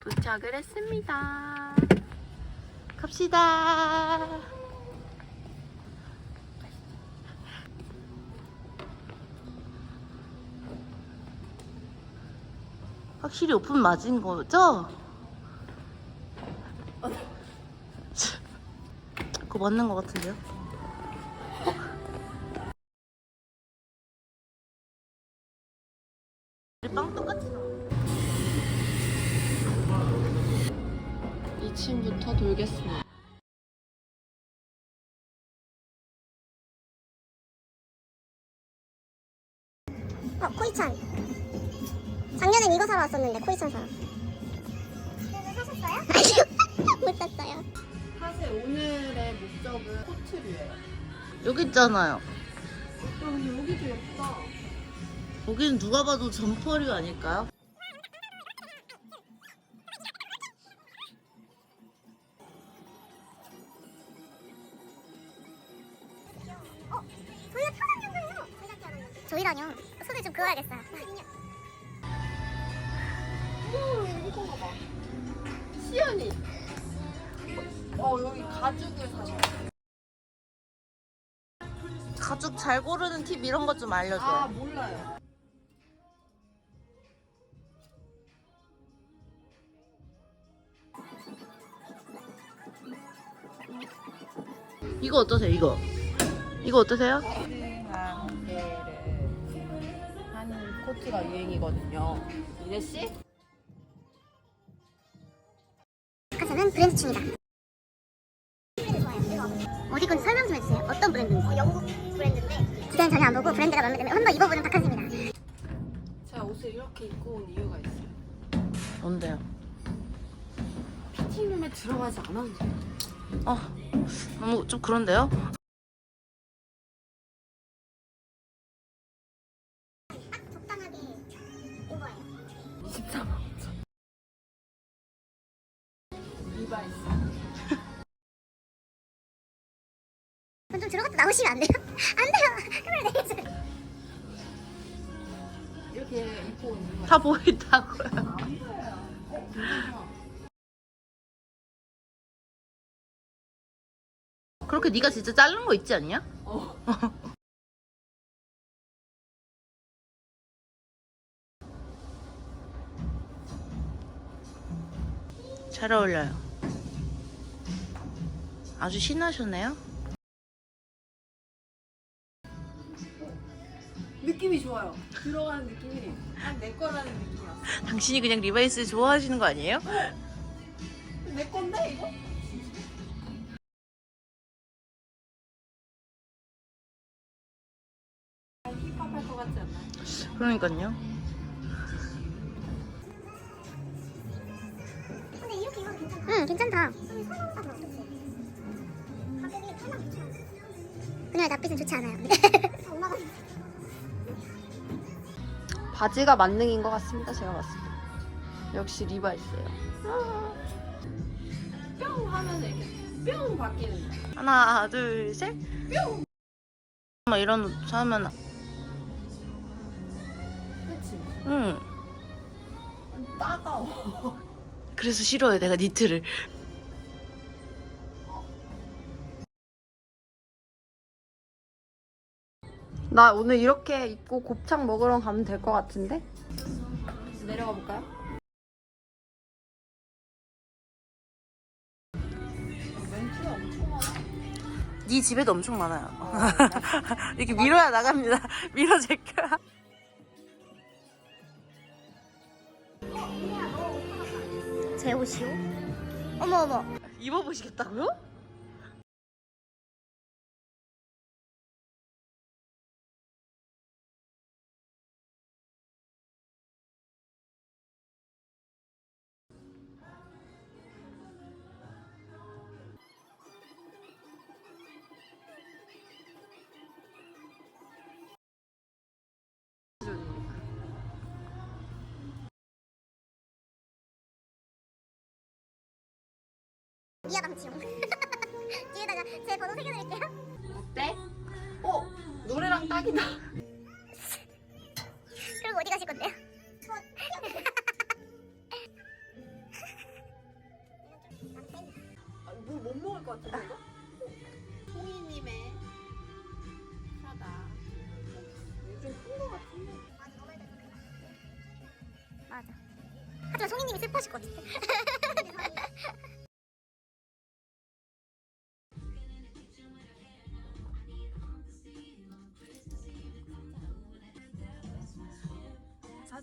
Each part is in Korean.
도착을 했습니다. 갑시다. 확실히 오픈 맞은 거죠? 그거 맞는 거 같은데요? 우리 빵똑 2층부터 돌겠습니다. 어, 코이찬. 작년엔 이거 사러 왔었는데, 코이찬 사러. 그래서 사셨어요? 아니요. 못 샀어요. 사실 오늘의 목적은 코트류예요. 여기 있잖아요. 여기도 예쁘다. 여기는 누가 봐도 점퍼류 아닐까요? 저희라뇨. 손을 좀 그어야겠어요. 오, 이거 봐봐. 시연이. 어, 여기 가죽을 사셨어. 가죽 잘 고르는 팁 이런 것 좀 알려줘요. 아, 몰라요. 이거 어떠세요? 이거. 이거 어떠세요? 코트가 유행이거든요. 이래 씨? 가서는 브랜드충이다. 어디 건지 설명 좀 해주세요. 어떤 브랜드인지. 영국 브랜드인데. 디자인 전혀 안 보고 브랜드가 마음에 들면 한번 입어보는 박한수입니다. 제가 옷을 이렇게 입고 온 이유가 있어요. 뭔데요? 피팅룸에 들어가지 돼요. 아, 너무 좀 그런데요? 그럼 좀 들어갔다 나오시면 안 돼요? 안 돼요. 온 이유가 다 보인다고요. 그렇게 네가 진짜 자른 거 있지 않냐? 어. 잘 어울려요. 아주 신나셨네요. 느낌이 좋아요. 들어가는 느낌이 딱 내 거라는 느낌이 왔어. 당신이 그냥 리바이스 좋아하시는 거 아니에요? 내 건데 이거? 힙합 할 것 같지 않나요? 그러니까요. 근데 이렇게 입어도 괜찮다. 응, 괜찮다. 가격이 8만 9천 원. 그녀의 낯빛은 좋지 않아요. 엄마가 바지가 만능인 것 같습니다. 제가 봤을 때. 역시 리바이스예요. 뿅 하면 이렇게 뿅 바뀌는 거. 하나, 둘, 셋. 뿅! 막 이런 옷 사면, 그치? 응. 따가워. 그래서 싫어요, 내가 니트를. 나 오늘 이렇게 입고 곱창 먹으러 가면 될 것 같은데? 내려가 볼까요? 네 집에도 엄청 많아요. 이렇게 밀어야 나갑니다. 밀어 제껴야. 제 옷이요? 어머 어머. 입어보시겠다고요? 미아당치용 뒤에다가 제 번호 새겨드릴게요 어때? 어 노래랑 딱이다. 그리고 어디 가실 건데요? 아, 뭘못 먹을 것 같은데 이거? 호이님의 사다. 요즘 큰거 같은데. 맞아 하지만 송이님이 슬퍼하실 것 같아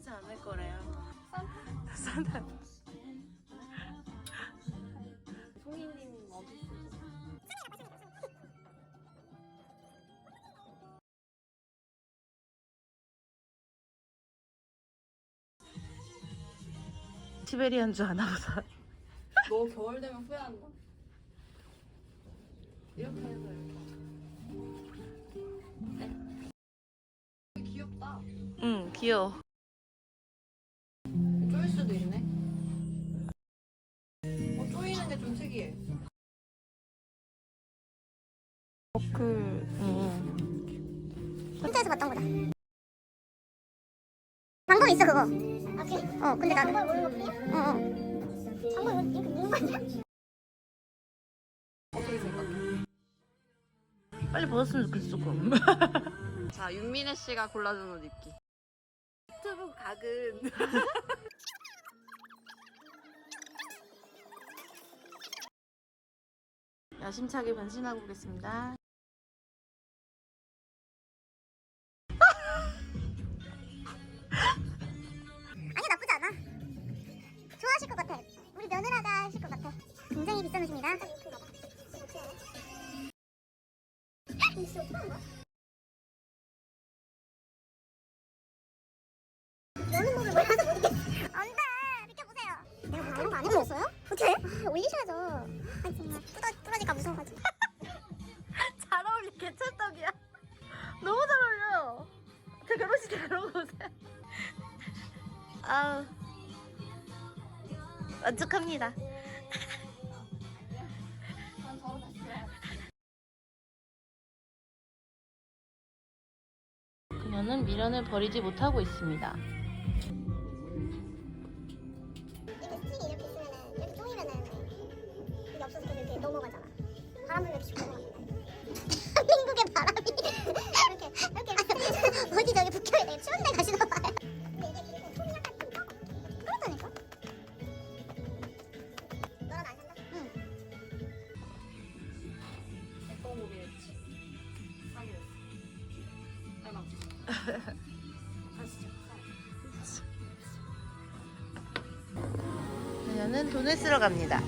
사지 않을 거래요. 산타. 송이님 어디? 시베리안 줄 아나 보다. 너 겨울 되면 후회한다. 이렇게 해서 이렇게. 네. 귀엽다. 응, 귀여워. 특이해. 그, 응. 혼자서 봤던 거다. 방법 있어 그거. 아 그래? 어 근데 나도. 방법 모르는 거 뿐이야? 어. 어. 방법 이렇게 무는 거 아니야? 어떻게 생각해? 빨리 벗었으면 좋겠어, 조금. 자, 윤민혜 씨가 골라준 옷 입기. 유튜브 각은. 야심차게 변신하고 오겠습니다. 아니 나쁘지 않아. 좋아하실 것 같아. 우리 며느라가 하실 것 같아. 굉장히 비싼 옷입니다. 여는 법을 몰라서. 안 돼. 비켜보세요. 내가 뭐 이런 거안 해보셨어요? 어떻게? 아, 올리셔야죠. 아니 정말 부러, 부러질까 무서워가지고. 잘 어울려, 개찰떡이야. 너무 잘 어울려. 제 결혼식 때거 오세요. 아우. 만족합니다. 그녀는 미련을 버리지 못하고 있습니다. 가시죠. 그녀는 돈을 쓰러 갑니다.